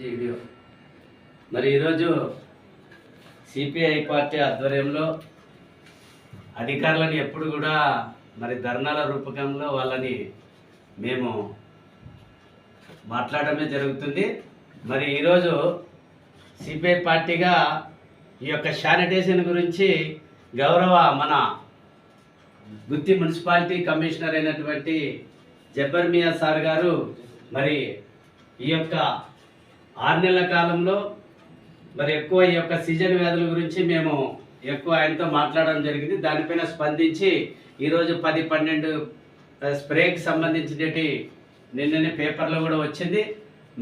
Video మరి ఈరోజు CPI party ఆధ్వర్యంలో అధికారులను ఎప్పుడు కూడా మరి ధర్నాల రూపకంలో వాళ్ళని మేము మాట్లాడమే జరుగుతుంది. మరి ఈరోజు సిపిఐ పార్టీగా ఈ యొక్క శానిటేషన్ గురించి గౌరవ మన గుత్తి మున్సిపాలిటీ కమిషనర్ అయినటువంటి జబ్బర్ మియా సార్ గారు మరి ఈ యొక్క ఆరు నెలల కాలంలో మరి ఎక్కువ ఈ యొక్క సీజన్ వ్యాధుల గురించి మేము ఎక్కువ ఆయనతో మాట్లాడడం జరిగింది. దానిపైన స్పందించి ఈరోజు పది పన్నెండు స్ప్రేకి సంబంధించినటి నిన్ననే పేపర్లో కూడా వచ్చింది.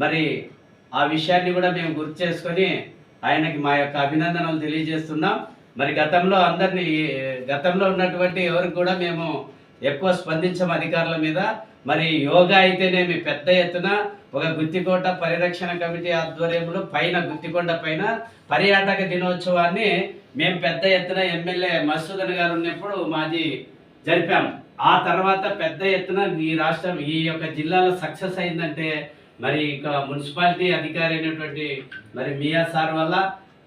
మరి ఆ విషయాన్ని కూడా మేము గుర్తు చేసుకొని ఆయనకి మా యొక్క అభినందనలు తెలియజేస్తున్నాం. మరి గతంలో అందరినీ గతంలో ఉన్నటువంటి ఎవరికి కూడా మేము ఎక్కువ స్పందించం అధికారుల మీద. మరి యోగా అయితేనేమి పెద్ద ఎత్తున ఒక గుత్తికోట పరిరక్షణ కమిటీ ఆధ్వర్యంలో పైన గుత్తికొండ పైన పర్యాటక దినోత్సవాన్ని మేము పెద్ద ఎత్తున ఎమ్మెల్యే మసూదన్ గారు ఉన్నప్పుడు మాది జరిపాం. ఆ తర్వాత పెద్ద ఎత్తున ఈ రాష్ట్రం ఈ యొక్క జిల్లాలో సక్సెస్ అయిందంటే మరి ఇక మున్సిపాలిటీ అధికారి అయినటువంటి మరి మియా సార్ వల్ల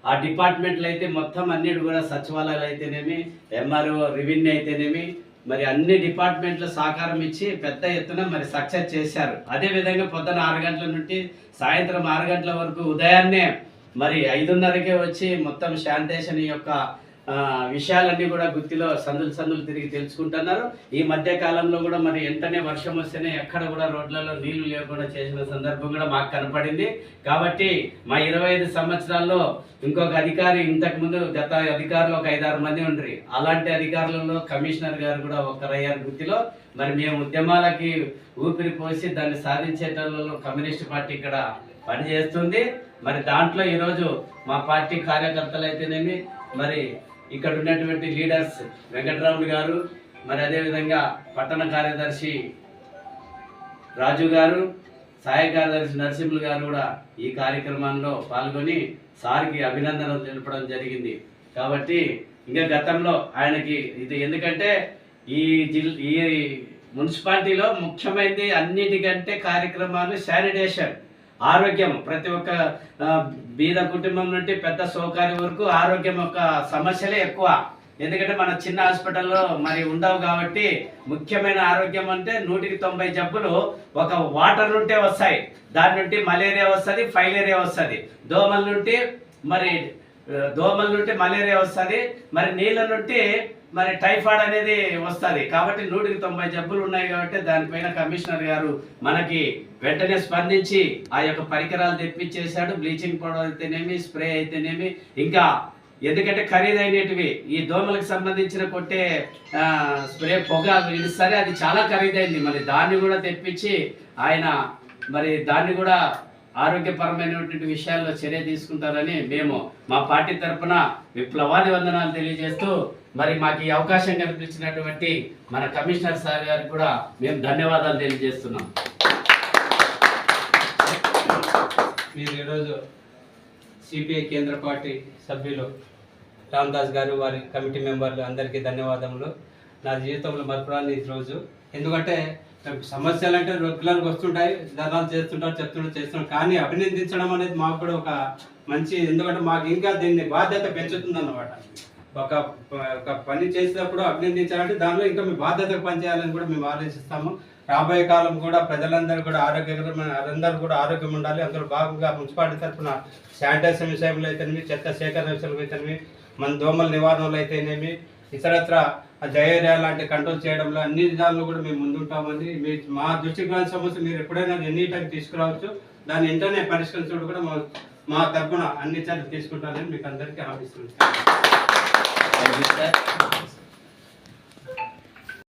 ఆ డిపార్ట్మెంట్లు అయితే మొత్తం అన్నిటి కూడా సచివాలయాలు అయితేనేమి ఎంఆర్ఓ రెవెన్యూ అయితేనేమి మరి అన్ని డిపార్ట్మెంట్ల సహకారం ఇచ్చి పెద్ద ఎత్తున మరి సక్సెస్ చేశారు. అదే విధంగా పొద్దున ఆరు గంటల నుండి సాయంత్రం ఆరు గంటల వరకు ఉదయాన్నే మరి ఐదున్నరకే వచ్చి మొత్తం శాంతేషన్ యొక్క విషయాలన్నీ కూడా గుత్తిలో సందులు సందులు తిరిగి తెలుసుకుంటున్నారు. ఈ మధ్య కాలంలో కూడా మరి వెంటనే వర్షం వస్తేనే ఎక్కడ కూడా రోడ్లలో నీళ్ళు లేకుండా చేసిన సందర్భం కూడా మాకు కనపడింది. కాబట్టి మా ఇరవై ఐదు సంవత్సరాల్లో ఇంకొక అధికారి ఇంతకు ముందు గత అధికారులు ఒక ఐదారు మంది ఉండ్రి. అలాంటి అధికారులలో కమిషనర్ గారు కూడా ఒకరయ్యారు గుత్తిలో. మరి మేము ఉద్యమాలకి ఊపిరి పోసి దాన్ని సాధించేటలో కమ్యూనిస్ట్ పార్టీ ఇక్కడ పనిచేస్తుంది. మరి దాంట్లో ఈరోజు మా పార్టీ కార్యకర్తలు అయితేనేమి మరి ఇక్కడ ఉన్నటువంటి లీడర్స్ వెంకటరాములు గారు మరి అదేవిధంగా పట్టణ కార్యదర్శి రాజు గారు సహాయ కార్యదర్శి నరసింహులు గారు కూడా ఈ కార్యక్రమంలో పాల్గొని సార్కి అభినందనలు తెలపడం జరిగింది. కాబట్టి ఇంకా గతంలో ఆయనకి ఇది ఎందుకంటే ఈ జిల్ ఈ మున్సిపాలిటీలో ముఖ్యమైనది అన్నిటికంటే కార్యక్రమాలు శానిటేషన్. ఆరోగ్యం. ప్రతి ఒక్క బీద కుటుంబం నుండి పెద్ద సౌకర్యం వరకు ఆరోగ్యం యొక్క సమస్యలే ఎక్కువ. ఎందుకంటే మన చిన్న హాస్పిటల్లో మరి ఉండవు కాబట్టి ముఖ్యమైన ఆరోగ్యం అంటే నూటికి తొంభై జబ్బులు ఒక వాటర్ నుండే వస్తాయి. దాని నుండి మలేరియా వస్తుంది ఫైలేరియా వస్తుంది. దోమల నుండి మరి దోమల నుండి మలేరియా వస్తుంది మరి నీళ్ళ నుండి మరి టైఫాయిడ్ అనేది వస్తుంది. కాబట్టి నూటికి తొంభై జబ్బులు ఉన్నాయి కాబట్టి దానిపైన కమిషనర్ గారు మనకి వెంటనే స్పందించి ఆ యొక్క పరికరాలు తెప్పించేశాడు. బ్లీచింగ్ పౌడర్ అయితేనేమి స్ప్రే అయితేనేమి ఇంకా ఎందుకంటే ఖరీదైనటివి. ఈ దోమలకు సంబంధించిన కొట్టే స్ప్రే పొగ ఇస్తారు అది చాలా ఖరీదైంది. మరి దాన్ని కూడా తెప్పించి ఆయన మరి దాన్ని కూడా ఆరోగ్యపరమైనటువంటి విషయాల్లో చర్య తీసుకుంటారని మేము మా పార్టీ తరఫున విప్లవాది వందనాలు తెలియజేస్తూ మరి మాకు ఈ అవకాశం కల్పించినటువంటి మన కమిషనర్ సార్ గారికి కూడా మేము ధన్యవాదాలు తెలియజేస్తున్నాం. మీరు ఈరోజు సిపిఐ కేంద్ర పార్టీ సభ్యులు రామదాస్ గారు వారి కమిటీ మెంబర్లు అందరికీ ధన్యవాదములు. నా జీవితంలో మరపురాని రోజు. ఎందుకంటే సమస్యలు అంటే రెగ్యులర్గా వస్తుంటాయి ధర్నాలు చేస్తుంటారు చెప్తుంటారు చేస్తున్నారు కానీ అభినందించడం అనేది మాకు కూడా ఒక మంచి ఎందుకంటే మాకు ఇంకా దీన్ని బాధ్యత పెంచుతుంది అన్నమాట ఒక ఒక పని చేసేటప్పుడు అభినందించాలంటే దానిలో ఇంకా మీ బాధ్యతగా పనిచేయాలని కూడా మేము ఆలోచిస్తాము. రాబోయే కాలం కూడా ప్రజలందరూ కూడా ఆరోగ్యకరమైన అందరూ కూడా ఆరోగ్యం ఉండాలి. అందులో భాగంగా మున్సిపాలిటీ తరఫున శానిటైజేషన్ విషయంలో అయితేనేమి చెత్త సేకరణ విషయంలో అయితేనేమి మన దోమల నివారణలో అయితేనేమి ఇతరత్ర డయేరియా లాంటి కంట్రోల్ చేయడంలో అన్ని విధాల్లో కూడా మేము ముందుంటామని మీ మా దృష్టికి రాని సమస్య మీరు ఎప్పుడైనా ఎనీ టైం తీసుకురావచ్చు. దాన్ని వెంటనే పరిష్కరించడం కూడా మా మా తరఫున అన్ని చర్యలు తీసుకుంటానని మీకు అందరికీ హామీ ఇస్తున్నాను.